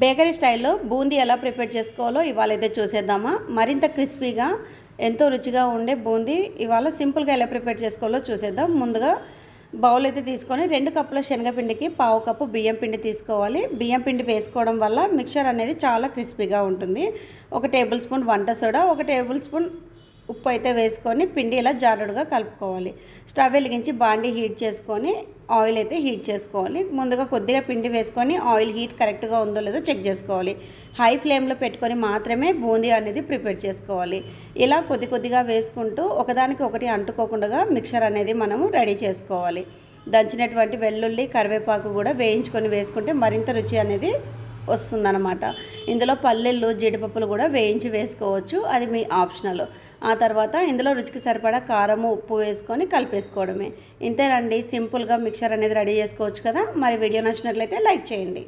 Bakery స్టైల్లో బూందీ ఎలా prepare చేసుకోవాలో ఇవాళ అయితే చూసేద్దామా. మరింత క్రిస్పీగా ఎంతో రుచిగా ఉండే బూందీ ఇవాళ సింపుల్గా ఎలా ప్రిపేర్ చేసుకోవాలో చూసేద్దాం. ముందుగా బౌల్ అయితే తీసుకొని రెండు కప్పుల శనగపిండికి పావు కప్పు బియ్యం పిండి తీసుకోవాలి. బియ్యం పిండి వేసుకోవడం వల్ల మిక్చర్ అనేది చాలా క్రిస్పీగా ఉంటుంది. ఒక టేబుల్ స్పూన్ వంట సోడా ఒక టేబుల్ స్పూన్ ఉప్పు అయితే వేసుకొని పిండి ఇలా జారుడుగా కలుపుకోవాలి. స్టవ్ వెలిగించి బాండి హీట్ చేసుకొని ఆయిల్ అయితే హీట్ చేసుకోవాలి. ముందుగా కొద్దిగా పిండి వేసుకొని ఆయిల్ హీట్ కరెక్ట్గా ఉందో లేదో చెక్ చేసుకోవాలి. హై ఫ్లేమ్లో పెట్టుకొని మాత్రమే బూందీ అనేది ప్రిపేర్ చేసుకోవాలి. ఇలా కొద్ది కొద్దిగా వేసుకుంటూ ఒకదానికి ఒకటి అంటుకోకుండా మిక్చర్ అనేది మనము రెడీ చేసుకోవాలి. దంచినటువంటి వెల్లుల్లి కరివేపాకు కూడా వేయించుకొని వేసుకుంటే మరింత రుచి అనేది వస్తుందన్నమాట. ఇందులో పల్లెళ్ళు జీడిపప్పులు కూడా వేయించి వేసుకోవచ్చు. అది మీ ఆప్షనల్. ఆ తర్వాత ఇందులో రుచికి సరిపడా కారము ఉప్పు వేసుకొని కలిపేసుకోవడమే. ఇంతేనండి. సింపుల్గా మిక్చర్ అనేది రెడీ చేసుకోవచ్చు కదా. మరి వీడియో నచ్చినట్లయితే లైక్ చేయండి.